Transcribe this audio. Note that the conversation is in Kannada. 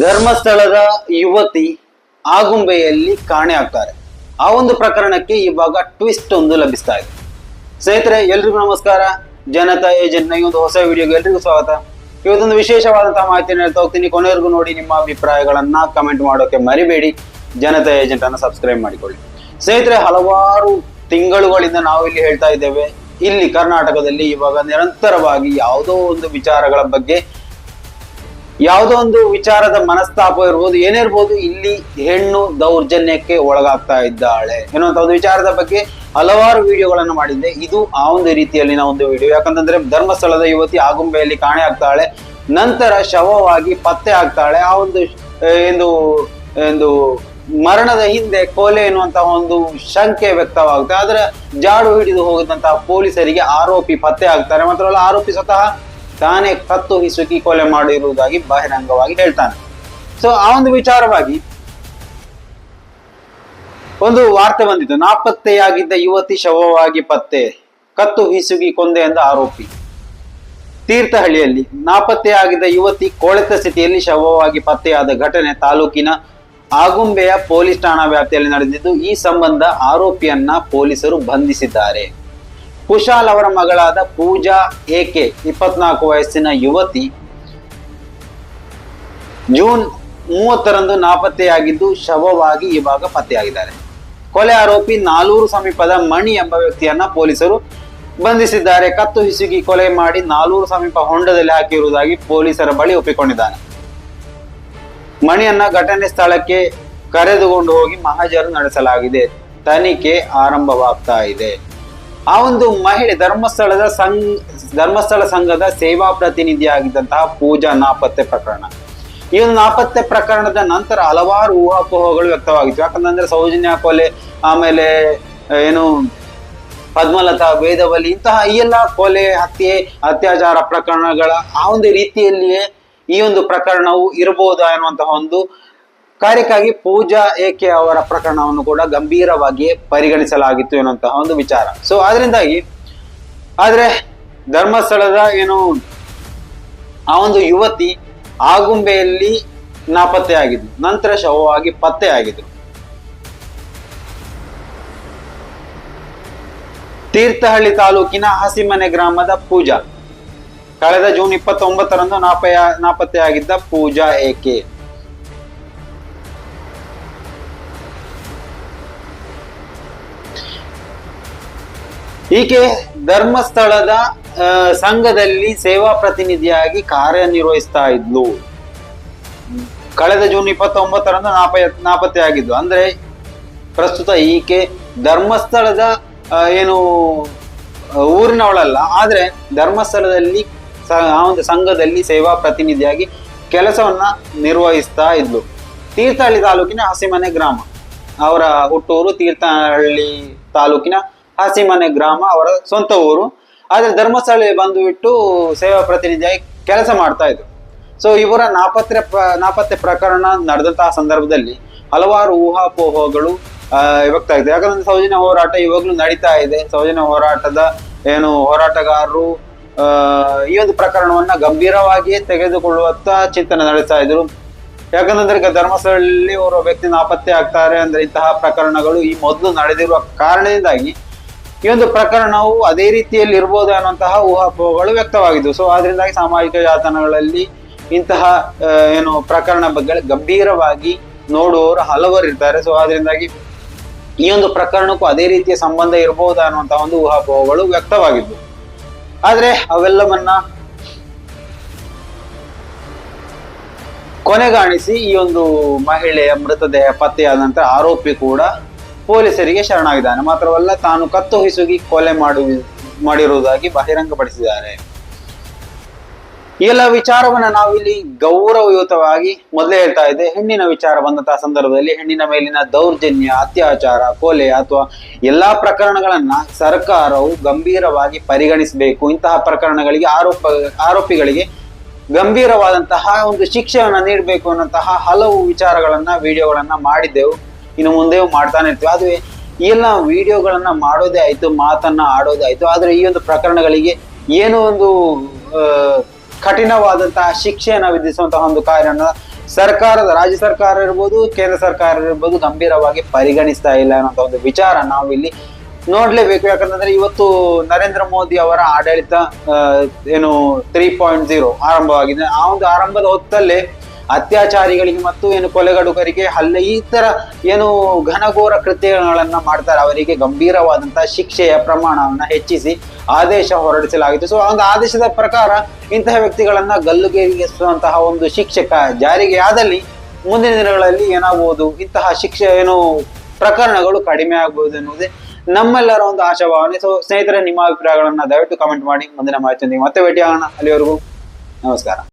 ಧರ್ಮಸ್ಥಳದ ಯುವತಿ ಆಗುಂಬೆಯಲ್ಲಿ ಕಾಣೆ ಆಗ್ತಾರೆ. ಆ ಒಂದು ಪ್ರಕರಣಕ್ಕೆ ಇವಾಗ ಟ್ವಿಸ್ಟ್ ಒಂದು ಲಭಿಸ್ತಾ ಇದೆ. ಸ್ನೇಹಿತರೆ, ಎಲ್ರಿಗೂ ನಮಸ್ಕಾರ. ಜನತಾ ಏಜೆಂಟ್ನ ಈ ಒಂದು ಹೊಸ ವಿಡಿಯೋಗೆ ಎಲ್ರಿಗೂ ಸ್ವಾಗತ. ಇವತ್ತೊಂದು ವಿಶೇಷವಾದಂತಹ ಮಾಹಿತಿಯನ್ನು ಹೇಳ್ತಾ ಹೋಗ್ತೀನಿ. ಕೊನೆವರೆಗೂ ನೋಡಿ ನಿಮ್ಮ ಅಭಿಪ್ರಾಯಗಳನ್ನ ಕಮೆಂಟ್ ಮಾಡೋಕೆ ಮರಿಬೇಡಿ. ಜನತಾ ಏಜೆಂಟ್ ಅನ್ನ ಸಬ್ಸ್ಕ್ರೈಬ್ ಮಾಡಿಕೊಳ್ಳಿ. ಸ್ನೇಹಿತರೆ, ಹಲವಾರು ತಿಂಗಳುಗಳಿಂದ ನಾವು ಇಲ್ಲಿ ಹೇಳ್ತಾ ಇದ್ದೇವೆ. ಇಲ್ಲಿ ಕರ್ನಾಟಕದಲ್ಲಿ ಇವಾಗ ನಿರಂತರವಾಗಿ ಯಾವುದೋ ಒಂದು ವಿಚಾರಗಳ ಬಗ್ಗೆ ಯಾವುದೋ ಒಂದು ವಿಚಾರದ ಮನಸ್ತಾಪ ಇರ್ಬೋದು ಏನಿರ್ಬೋದು ಇಲ್ಲಿ ಹೆಣ್ಣು ದೌರ್ಜನ್ಯಕ್ಕೆ ಒಳಗಾಗ್ತಾ ಇದ್ದಾಳೆ ಎನ್ನುವಂತ ಒಂದು ವಿಚಾರದ ಬಗ್ಗೆ ಹಲವಾರು ವಿಡಿಯೋಗಳನ್ನು ಮಾಡಿದ್ದೆ. ಇದು ಆ ಒಂದು ರೀತಿಯಲ್ಲಿನ ಒಂದು ವಿಡಿಯೋ. ಯಾಕಂತಂದ್ರೆ ಧರ್ಮಸ್ಥಳದ ಯುವತಿ ಆಗುಂಬೆಯಲ್ಲಿ ಕಾಣೆ ಆಗ್ತಾಳೆ, ನಂತರ ಶವವಾಗಿ ಪತ್ತೆ ಆಗ್ತಾಳೆ ಆ ಒಂದು ಎಂದು ಎಂದು ಮರಣದ ಹಿಂದೆ ಕೊಲೆ ಎನ್ನುವಂತಹ ಒಂದು ಶಂಕೆ ವ್ಯಕ್ತವಾಗುತ್ತೆ. ಆದ್ರೆ ಜಾಡು ಹಿಡಿದು ಹೋಗದಂತಹ ಪೊಲೀಸರಿಗೆ ಆರೋಪಿ ಪತ್ತೆ ಆಗ್ತಾರೆ ಮಾತ್ರವಲ್ಲ, ಆರೋಪಿ ಸ್ವತಃ ತಾನೇ ಕತ್ತು ಹಿಸುಕಿ ಕೊಲೆ ಮಾಡಿರುವುದಾಗಿ ಬಹಿರಂಗವಾಗಿ ಹೇಳ್ತಾನೆ. ಸೊ ಆ ಒಂದು ವಿಚಾರವಾಗಿ ಒಂದು ವಾರ್ತೆ ಬಂದಿತ್ತು. ನಾಪತ್ತೆಯಾಗಿದ್ದ ಯುವತಿ ಶವವಾಗಿ ಪತ್ತೆ, ಕತ್ತು ಹಿಸುಗಿ ಕೊಂದೆ ಎಂದ ಆರೋಪಿ. ತೀರ್ಥಹಳ್ಳಿಯಲ್ಲಿ ನಾಪತ್ತೆಯಾಗಿದ್ದ ಯುವತಿ ಕೊಳೆತ ಸ್ಥಿತಿಯಲ್ಲಿ ಶವವಾಗಿ ಪತ್ತೆಯಾದ ಘಟನೆ ತಾಲೂಕಿನ ಆಗುಂಬೆಯ ಪೊಲೀಸ್ ಠಾಣಾ ವ್ಯಾಪ್ತಿಯಲ್ಲಿ ನಡೆದಿದ್ದು, ಈ ಸಂಬಂಧ ಆರೋಪಿಯನ್ನ ಪೊಲೀಸರು ಬಂಧಿಸಿದ್ದಾರೆ. ಕುಶಾಲ್ ಅವರ ಮಗಳಾದ ಪೂಜಾ ಏಕೆ ಇಪ್ಪತ್ನಾಲ್ಕು ವಯಸ್ಸಿನ ಯುವತಿ ಜೂನ್ ಮೂವತ್ತರಂದು ನಾಪತ್ತೆಯಾಗಿದ್ದು ಶವವಾಗಿ ಇವಾಗ ಪತ್ತೆಯಾಗಿದ್ದಾರೆ. ಕೊಲೆ ಆರೋಪಿ ನಾಲೂರು ಸಮೀಪದ ಮಣಿ ಎಂಬ ವ್ಯಕ್ತಿಯನ್ನ ಪೊಲೀಸರು ಬಂಧಿಸಿದ್ದಾರೆ. ಕತ್ತು ಹಿಸುಗಿ ಕೊಲೆ ಮಾಡಿ ನಾಲೂರು ಸಮೀಪ ಹೊಂಡದಲ್ಲಿ ಹಾಕಿರುವುದಾಗಿ ಪೊಲೀಸರ ಬಳಿ ಒಪ್ಪಿಕೊಂಡಿದ್ದಾನೆ. ಮಣಿಯನ್ನ ಘಟನೆ ಸ್ಥಳಕ್ಕೆ ಕರೆದುಕೊಂಡು ಹೋಗಿ ಮಹಜರು ನಡೆಸಲಾಗಿದೆ. ತನಿಖೆ ಆರಂಭವಾಗ್ತಾ ಇದೆ. ಆ ಒಂದು ಮಹಿಳೆ ಧರ್ಮಸ್ಥಳದ ಸಂಘ, ಧರ್ಮಸ್ಥಳ ಸಂಘದ ಸೇವಾ ಪ್ರತಿನಿಧಿಯಾಗಿದ್ದಂತಹ ಪೂಜಾ ನಾಪತ್ತೆ ಪ್ರಕರಣ. ಈ ಒಂದು ನಾಪತ್ತೆ ಪ್ರಕರಣದ ನಂತರ ಹಲವಾರು ಊಹಾಪೋಹಗಳು ವ್ಯಕ್ತವಾಗಿತ್ತು. ಯಾಕಂತಂದ್ರೆ ಸೌಜನ್ಯ ಕೊಲೆ, ಆಮೇಲೆ ಏನು, ಪದ್ಮಲತಾ, ವೇದವಲ್ಲಿ ಇಂತಹ ಈ ಎಲ್ಲ ಕೊಲೆ, ಹತ್ಯೆ, ಅತ್ಯಾಚಾರ ಪ್ರಕರಣಗಳ ಆ ಒಂದು ರೀತಿಯಲ್ಲಿಯೇ ಈ ಒಂದು ಪ್ರಕರಣವು ಇರಬಹುದಾ ಎನ್ನುವಂತಹ ಒಂದು ಕಾರ್ಯಕ್ಕಾಗಿ ಪೂಜಾ ಏಕೆ ಅವರ ಪ್ರಕರಣವನ್ನು ಕೂಡ ಗಂಭೀರವಾಗಿ ಪರಿಗಣಿಸಲಾಗಿತ್ತು ಎನ್ನುವಂತಹ ಒಂದು ವಿಚಾರ. ಸೊ ಅದರಿಂದಾಗಿ ಆದ್ರೆ ಧರ್ಮಸ್ಥಳದ ಏನು, ಆ ಒಂದು ಯುವತಿ ಆಗುಂಬೆಯಲ್ಲಿ ನಾಪತ್ತೆಯಾಗಿದ್ಲು ನಂತರ ಶವವಾಗಿ ಪತ್ತೆ ಆಗಿದ್ರು ತೀರ್ಥಹಳ್ಳಿ ತಾಲೂಕಿನ ಹಸಿಮನೆ ಗ್ರಾಮದ ಪೂಜಾ. ಕಳೆದ ಜೂನ್ ಇಪ್ಪತ್ತೊಂಬತ್ತರಂದು ನಾಪಯ, ನಾಪತ್ತೆಯಾಗಿದ್ದ ಪೂಜಾ ಏಕೆ? ಈಕೆ ಧರ್ಮಸ್ಥಳದ ಸಂಘದಲ್ಲಿ ಸೇವಾ ಪ್ರತಿನಿಧಿಯಾಗಿ ಕಾರ್ಯನಿರ್ವಹಿಸ್ತಾ ಇದ್ಲು. ಕಳೆದ ಜೂನ್ ಇಪ್ಪತ್ತೊಂಬತ್ತರಂದು ನಾಪಯ ನಾಪತ್ತೆಯಾಗಿದ್ದು ಅಂದ್ರೆ ಪ್ರಸ್ತುತ ಈಕೆ ಧರ್ಮಸ್ಥಳದ ಏನು, ಊರಿನವಳಲ್ಲ, ಆದ್ರೆ ಧರ್ಮಸ್ಥಳದಲ್ಲಿ ಆ ಒಂದು ಸಂಘದಲ್ಲಿ ಸೇವಾ ಪ್ರತಿನಿಧಿಯಾಗಿ ಕೆಲಸವನ್ನ ನಿರ್ವಹಿಸ್ತಾ ಇದ್ಲು. ತೀರ್ಥಹಳ್ಳಿ ತಾಲೂಕಿನ ಹಸಿಮನೆ ಗ್ರಾಮ. ಅವರ ಹುಟ್ಟೂರು ತೀರ್ಥಹಳ್ಳಿ ತಾಲೂಕಿನ ಹಸಿಮನೆ ಗ್ರಾಮ ಅವರ ಸ್ವಂತ ಊರು. ಆದರೆ ಧರ್ಮಸ್ಥಳ ಬಂದುಬಿಟ್ಟು ಸೇವಾ ಪ್ರತಿನಿಧಿಯಾಗಿ ಕೆಲಸ ಮಾಡ್ತಾ ಇದ್ರು. ಸೊ ಇವರ ನಾಪತ್ತೆ ನಾಪತ್ತೆ ಪ್ರಕರಣ ನಡೆದಂತಹ ಸಂದರ್ಭದಲ್ಲಿ ಹಲವಾರು ಊಹಾಪೋಹಗಳು ಆ, ವ್ಯಕ್ತ ಆಗಿದೆ ಯಾಕಂದ್ರೆ ಸೌಜನ್ಯ ಹೋರಾಟ ಇವಾಗ್ಲೂ ನಡೀತಾ ಇದೆ. ಸೌಜನ್ಯ ಹೋರಾಟದ ಏನು ಹೋರಾಟಗಾರರು ಈ ಒಂದು ಪ್ರಕರಣವನ್ನ ಗಂಭೀರವಾಗಿಯೇ ತೆಗೆದುಕೊಳ್ಳುವತ್ತ ಚಿಂತನೆ ನಡೆಸ್ತಾ ಇದ್ರು. ಯಾಕಂದ್ರೆ ಈಗ ಧರ್ಮಸ್ಥಳದಲ್ಲಿ ಅವರ ವ್ಯಕ್ತಿ ನಾಪತ್ತೆ ಆಗ್ತಾರೆ ಅಂದ್ರೆ ಇಂತಹ ಪ್ರಕರಣಗಳು ಈ ಮೊದಲು ನಡೆದಿರುವ ಕಾರಣದಿಂದಾಗಿ ಈ ಒಂದು ಪ್ರಕರಣವು ಅದೇ ರೀತಿಯಲ್ಲಿ ಇರ್ಬೋದು ಅನ್ನುವಂತಹ ಊಹಾಪೋಹಗಳು ವ್ಯಕ್ತವಾಗಿದ್ದವು ಸೊ ಅದರಿಂದಾಗಿ ಸಾಮಾಜಿಕ ಜಾಲತಾಣಗಳಲ್ಲಿ ಇಂತಹ ಏನು ಪ್ರಕರಣ ಬಗ್ಗೆ ಗಂಭೀರವಾಗಿ ನೋಡುವವರು ಹಲವರು ಇರ್ತಾರೆ. ಸೊ ಅದರಿಂದಾಗಿ ಈ ಒಂದು ಪ್ರಕರಣಕ್ಕೂ ಅದೇ ರೀತಿಯ ಸಂಬಂಧ ಇರಬಹುದು ಅನ್ನುವಂತಹ ಒಂದು ಊಹಾಪೋಹಗಳು ವ್ಯಕ್ತವಾಗಿದ್ದು ಆದ್ರೆ ಅವೆಲ್ಲವನ್ನ ಕೊನೆಗಾಣಿಸಿ ಈ ಒಂದು ಮಹಿಳೆಯ ಮೃತದೇಹ ಪತ್ತೆಯಾದಂತಹ ಆರೋಪಿ ಕೂಡ ಪೊಲೀಸರಿಗೆ ಶರಣಾಗಿದ್ದಾನೆ. ಮಾತ್ರವಲ್ಲ, ತಾನು ಕತ್ತು ಹಿಸುಗಿ ಕೊಲೆ ಮಾಡು, ಮಾಡಿರುವುದಾಗಿ ಬಹಿರಂಗಪಡಿಸಿದ್ದಾರೆ. ಎಲ್ಲ ವಿಚಾರವನ್ನ ನಾವಿಲ್ಲಿ ಗೌರವಯುತವಾಗಿ ಮೊದಲೇ ಹೇಳ್ತಾ ಇದ್ದೆ. ಹೆಣ್ಣಿನ ವಿಚಾರ ಬಂದಂತಹ ಸಂದರ್ಭದಲ್ಲಿ ಹೆಣ್ಣಿನ ಮೇಲಿನ ದೌರ್ಜನ್ಯ, ಅತ್ಯಾಚಾರ, ಕೊಲೆ ಅಥವಾ ಎಲ್ಲಾ ಪ್ರಕರಣಗಳನ್ನ ಸರ್ಕಾರವು ಗಂಭೀರವಾಗಿ ಪರಿಗಣಿಸಬೇಕು. ಇಂತಹ ಪ್ರಕರಣಗಳಿಗೆ ಆರೋಪ, ಆರೋಪಿಗಳಿಗೆ ಗಂಭೀರವಾದಂತಹ ಒಂದು ಶಿಕ್ಷೆಯನ್ನ ನೀಡಬೇಕು ಅನ್ನೋಂತಹ ಹಲವು ವಿಚಾರಗಳನ್ನ, ವಿಡಿಯೋಗಳನ್ನ ಮಾಡಿದ್ದೆವು. ಇನ್ನು ಮುಂದೆ ಮಾಡ್ತಾನೆ ಇರ್ತೀವಿ. ಆದ್ರೆ ಈ ಎಲ್ಲ ವಿಡಿಯೋಗಳನ್ನ ಮಾಡೋದೇ ಆಯ್ತು, ಮಾತನ್ನ ಆಡೋದೇ ಆಯ್ತು. ಆದ್ರೆ ಈ ಒಂದು ಪ್ರಕರಣಗಳಿಗೆ ಏನೋ ಒಂದು ಕಠಿಣವಾದಂತಹ ಶಿಕ್ಷೆಯನ್ನ ವಿಧಿಸುವಂತಹ ಒಂದು ಕಾರ್ಯನ ಸರ್ಕಾರದ, ರಾಜ್ಯ ಸರ್ಕಾರ ಇರ್ಬೋದು, ಕೇಂದ್ರ ಸರ್ಕಾರ ಇರ್ಬೋದು ಗಂಭೀರವಾಗಿ ಪರಿಗಣಿಸ್ತಾ ಇಲ್ಲ ಅನ್ನೋ ಒಂದು ವಿಚಾರ ನಾವು ಇಲ್ಲಿ ನೋಡ್ಲೇಬೇಕು. ಯಾಕಂತಂದ್ರೆ ಇವತ್ತು ನರೇಂದ್ರ ಮೋದಿ ಅವರ ಆಡಳಿತ ಏನು ತ್ರೀ ಪಾಯಿಂಟ್ ಜೀರೋ ಆರಂಭವಾಗಿದೆ. ಆ ಒಂದು ಆರಂಭದ ಹೊತ್ತಲ್ಲೇ ಅತ್ಯಾಚಾರಿಗಳಿಗೆ ಮತ್ತು ಏನು ಕೊಲೆಗಡುಕರಿಗೆ ಹಲ್ಲೆ, ಈ ತರ ಏನು ಘನಘೋರ ಕೃತ್ಯಗಳನ್ನ ಮಾಡ್ತಾರೆ. ಅವರಿಗೆ ಗಂಭೀರವಾದಂತಹ ಶಿಕ್ಷೆಯ ಪ್ರಮಾಣವನ್ನ ಹೆಚ್ಚಿಸಿ ಆದೇಶ ಹೊರಡಿಸಲಾಗಿತ್ತು. ಸೊ ಒಂದು ಆದೇಶದ ಪ್ರಕಾರ ಇಂತಹ ವ್ಯಕ್ತಿಗಳನ್ನ ಗಲ್ಲುಗೇರಿಸುವಂತಹ ಒಂದು ಶಿಕ್ಷೆ ಕ- ಜಾರಿಗೆ ಆದಲ್ಲಿ ಮುಂದಿನ ದಿನಗಳಲ್ಲಿ ಏನಾಗಬಹುದು ಇಂತಹ ಶಿಕ್ಷೆ ಏನು ಪ್ರಕರಣಗಳು ಕಡಿಮೆ ಆಗಬಹುದು ಎನ್ನುವುದೇ ನಮ್ಮೆಲ್ಲರ ಒಂದು ಆಶಾಭಾವನೆ. ಸೊ ಸ್ನೇಹಿತರೆ, ನಿಮ್ಮ ಅಭಿಪ್ರಾಯಗಳನ್ನ ದಯವಿಟ್ಟು ಕಮೆಂಟ್ ಮಾಡಿ. ಮುಂದಿನ ಮಾಹಿತಿಯೊಂದಿಗೆ ಮತ್ತೆ ಭೇಟಿ ಆಗೋಣ ಅಲ್ಲಿವರೆಗೂ ನಮಸ್ಕಾರ.